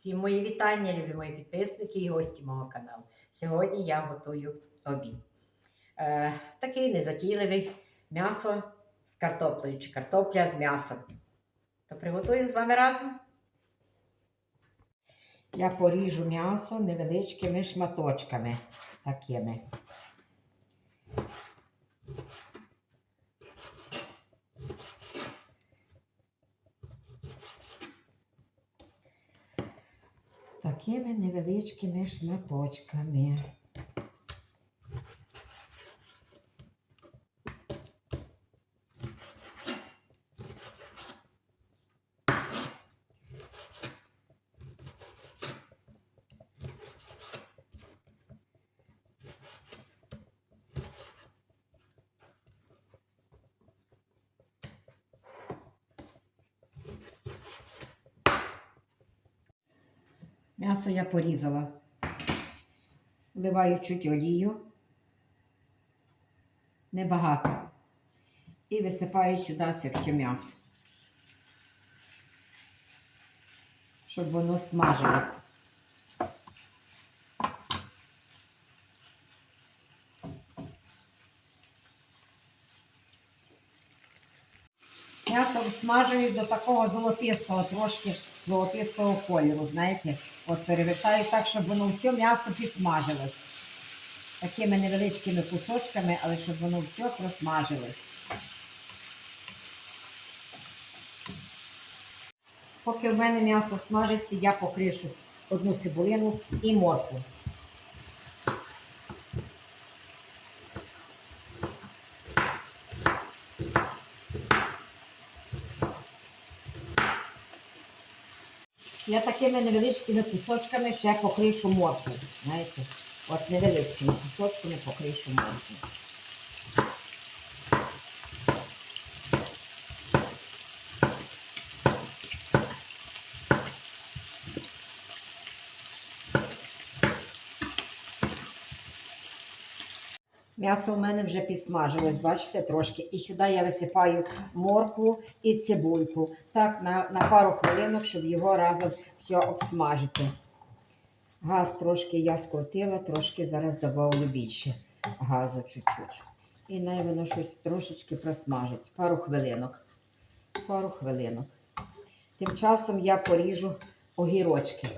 Всім мої вітання, любі мої підписники і гості мого каналу. Сьогодні я готую обід. Е, такий незатійливий м'ясо з картоплею чи картопля з м'ясом. То приготую з вами разом. Я поріжу м'ясо невеличкими шматочками такими. Такими невеличкими шматочками. М'ясо я порізала. Вливаю чуть олію. Небагато. І висипаю сюди все м'ясо. Щоб воно смажилось. М'ясо всмажую до такого золотистого, трошки золотистого кольору, знаєте. От перевертаю так, щоб воно все м'ясо підсмажилось. Такими невеличкими кусочками, але щоб воно все просмажилось. Поки в мене м'ясо смажиться, я покришу одну цибулину і моркву. Я такими невеличкими кусочками ще покришу морку. Знаєте, от невеличкими кусочками покришу моркву. М'ясо у мене вже підсмажилось, бачите, трошки. І сюди я висипаю моркву і цибульку. Так, на, на пару хвилинок, щоб його разом все обсмажити. Газ трошки я скрутила, трошки зараз додавлю більше газу чуть-чуть. І най воно щось трошечки просмажиться. Пару хвилинок. Пару хвилинок. Тим часом я поріжу огірочки.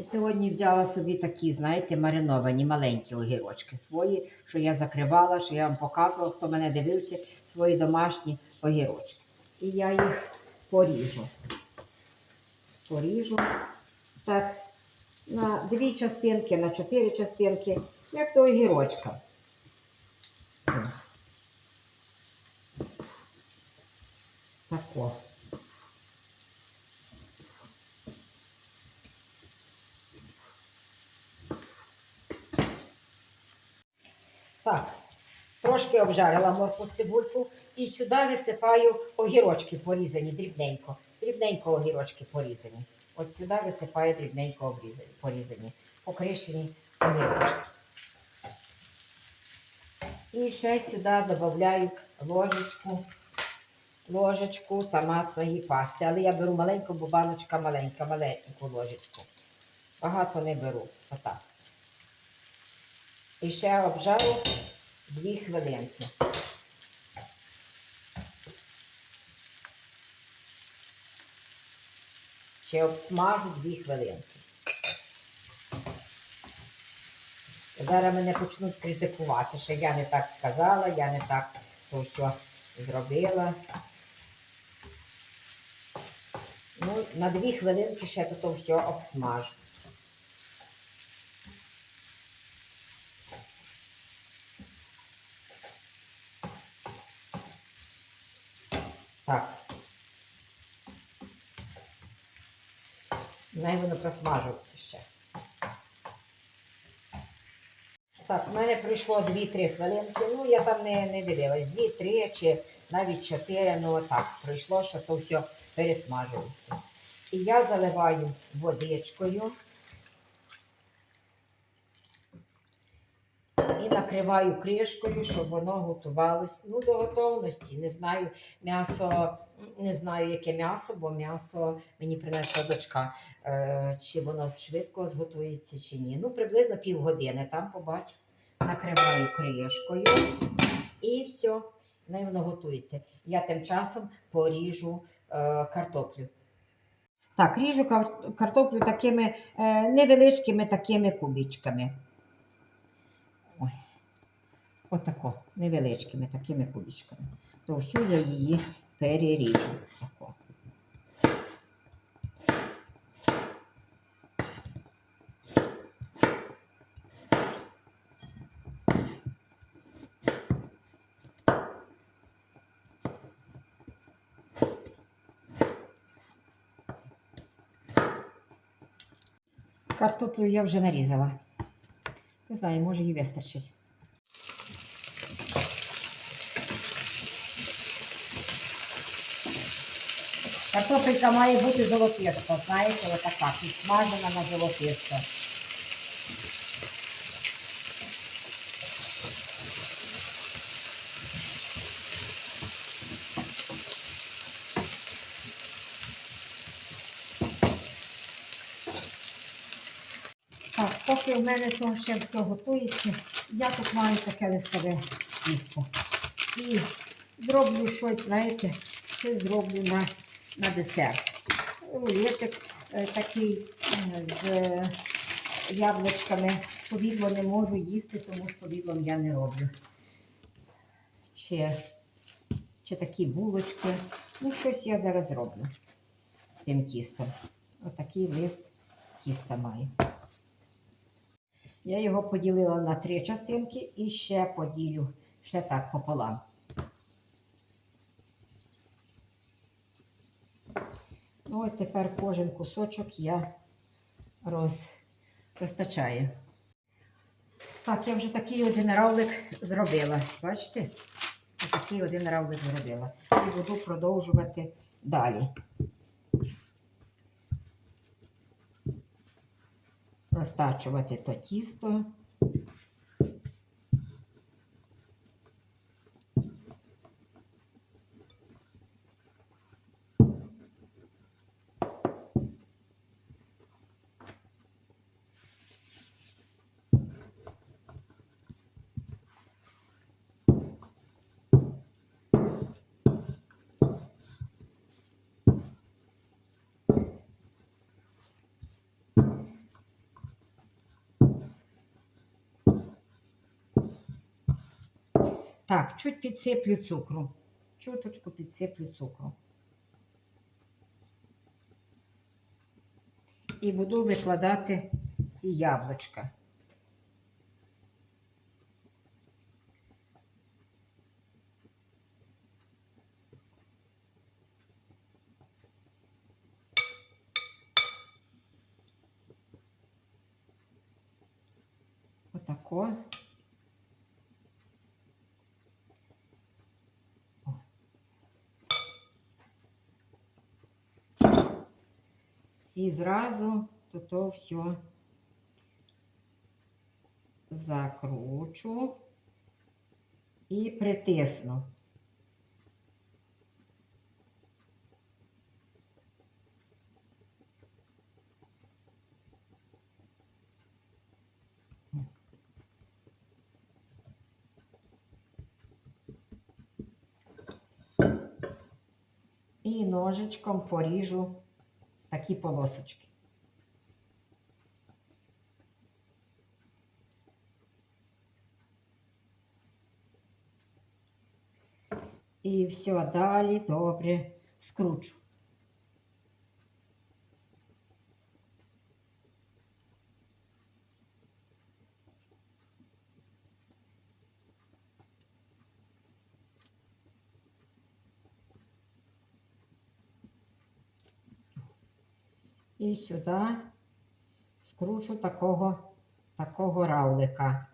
І сьогодні взяла собі такі, знаєте, мариновані маленькі огірочки свої, що я закривала, що я вам показувала, хто мене дивився, свої домашні огірочки. І я їх поріжу. Поріжу так на дві частинки, на чотири частинки, як до огірочка. Тако. Так, трошки обжарила морку з цибульку і сюди висипаю огірочки порізані дрібненько. Дрібненько огірочки порізані. От сюди висипаю дрібненько порізані, покришені огірочки. І ще сюди додаю ложечку, ложечку томатної пасти. Але я беру маленьку, бо баночка маленька, маленьку ложечку. Багато не беру. Отак. І ще обжарю дві хвилинки. Ще обсмажу дві хвилинки. Зараз мене почнуть критикувати, що я не так сказала, я не так то все зробила. Ну, на дві хвилинки ще то все обсмажу. Так. Най воно просмажується ще. Так, в мене пройшло 2-3 хвилинки. Ну, я там не, не дивилась. 2-3 чи навіть 4, ну отак пройшло, що то все пересмажується. І я заливаю водичкою і накриваю. кришкою, щоб воно готувалось ну, до готовності. Не знаю, м'ясо, не знаю, яке м'ясо, бо м'ясо мені принесла дочка. Е, чи воно швидко зготується, чи ні. Ну, приблизно півгодини там побачу. Накриваю кришкою і все. Нею воно готується. Я тим часом поріжу е, картоплю. Так, ріжу картоплю такими е, невеличкими такими кубічками. Отако, невеличкими такими кубічками. То всю я її переріжу. Тако. Картоплю я вже нарізала. Не знаю, може їй вистачить. Картопелька має бути золотиста, знаєте, отака, підсмажена на золотисто. Так, поки в мене то ще все готується, я тут маю таке листове тісто. І зроблю щось, знаєте, щось зроблю на, на десерт. Рулетик е, такий е, з яблучками. Повідло не можу їсти, тому з повідлом я не роблю. Чи, чи такі булочки. Ну, щось я зараз зроблю з тим тістом. Отакий лист тіста маю. Я його поділила на три частинки і ще поділю ще так пополам. Ну, от тепер кожен кусочок я роз, розтачаю. Так, я вже такий один равлик зробила. Бачите? Такий один равлик зробила. І буду продовжувати далі. розтачувати то тісто. Так, чуть підсиплю цукру. Чуточку підсиплю цукру. І буду викладати ці яблучка. Отако. І зразу то, то все закручу і притисну. І ножичком поріжу такі полосочки. І все далі добре скручу. І сюди скручу такого, такого равлика.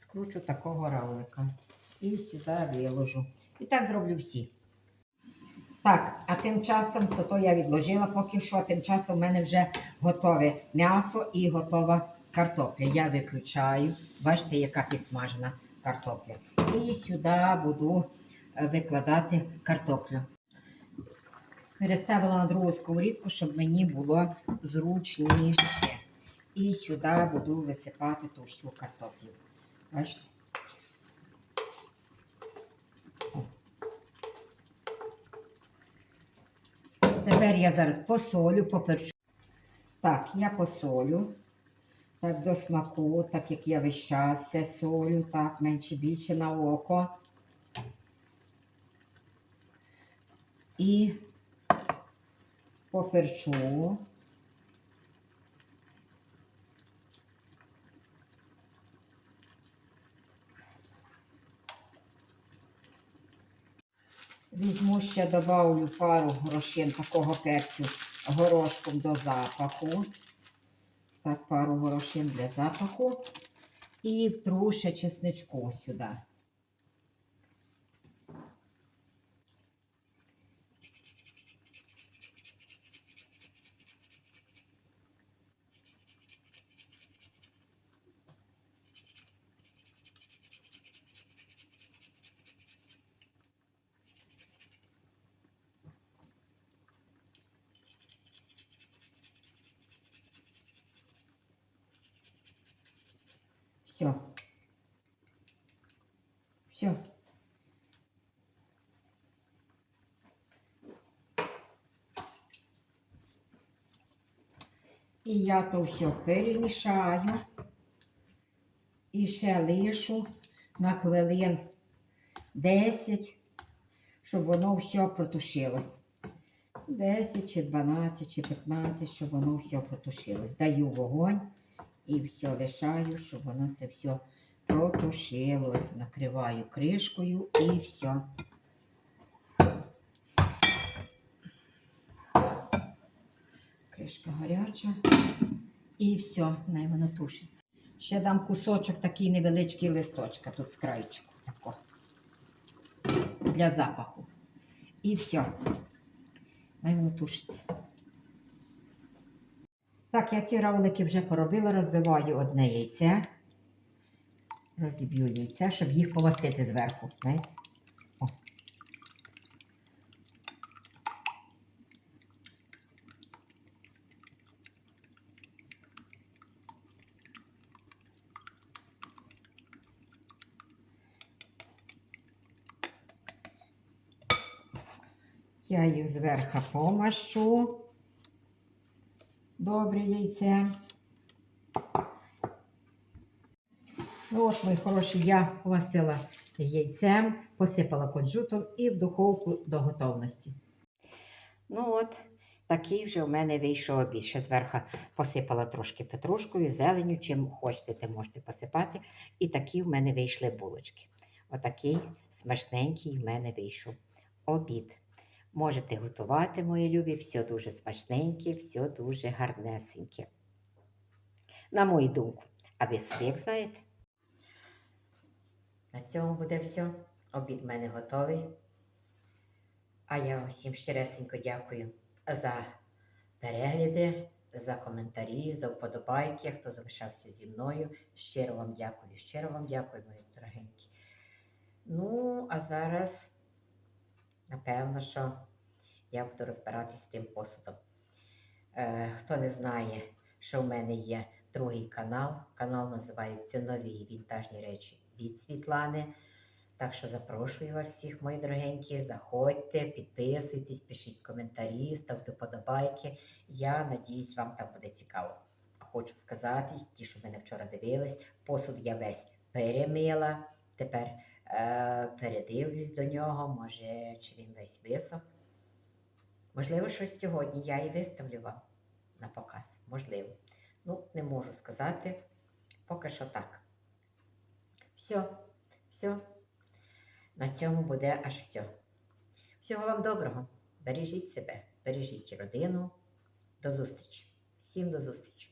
Скручу такого равлика. І сюди виложу. І так зроблю всі. Так, а тим часом, то, то я відложила поки що, тим часом в мене вже готове м'ясо і готова картопля. Я виключаю. Бачите, яка підсмажена картопля. І сюди буду е, викладати картоплю. Переставила на другу сковорідку, щоб мені було зручніше. І сюди буду висипати ту всю картоплю. Бачите? Тепер я зараз посолю, поперчу. Так, я посолю. Так, до смаку, так як я весь час все солю, так, менше більше на око. І поперчу. Візьму ще добавлю пару грошин такого перцю горошком до запаху. Так, пару горошин для запаху. І втру чесничку сюди. Все. Все. І я то все перемішаю. І ще лишу на хвилин 10, щоб воно все протушилось. 10 чи 12 чи 15, щоб воно все протушилось. Даю вогонь і все лишаю, щоб воно це все протушилось. Накриваю кришкою і все. Кришка гаряча. І все, най воно тушиться. Ще дам кусочок такий невеличкий листочка тут з крайчику. Тако. Для запаху. І все. Най воно тушиться. Так, я ці равлики вже поробила, розбиваю одне яйце. Розіб'ю яйце, щоб їх помастити зверху. Я їх зверху помащу. Добре яйце. Ну от, мої хороші, я помастила яйцем, посипала кунжутом і в духовку до готовності. Ну от, такий вже у мене вийшов обід. Ще зверху посипала трошки петрушкою, зеленю, чим хочете, те можете посипати. І такі в мене вийшли булочки. Отакий смачненький в мене вийшов обід. Можете готувати, мої любі, все дуже смачненьке, все дуже гарнесеньке. На мою думку. А ви собі знаєте? На цьому буде все. Обід в мене готовий. А я всім щиресенько дякую за перегляди, за коментарі, за вподобайки, хто залишався зі мною. Щиро вам дякую, щиро вам дякую, мої дорогенькі. Ну, а зараз. Напевно, що я буду розбиратися з тим посудом. Е, хто не знає, що в мене є другий канал. Канал називається Нові вінтажні речі від Світлани. Так що запрошую вас всіх, мої дорогенькі. Заходьте, підписуйтесь, пишіть коментарі, ставте подобайки. Я надіюсь, вам там буде цікаво. Хочу сказати, ті, що мене вчора дивились, посуд я весь перемила. Тепер передивлюсь до нього, може, чи він весь висох. Можливо, щось сьогодні я і виставлю вам на показ. Можливо. Ну, не можу сказати. Поки що так. Все, все. На цьому буде аж все. Всього вам доброго. Бережіть себе, бережіть родину. До зустрічі. Всім до зустрічі.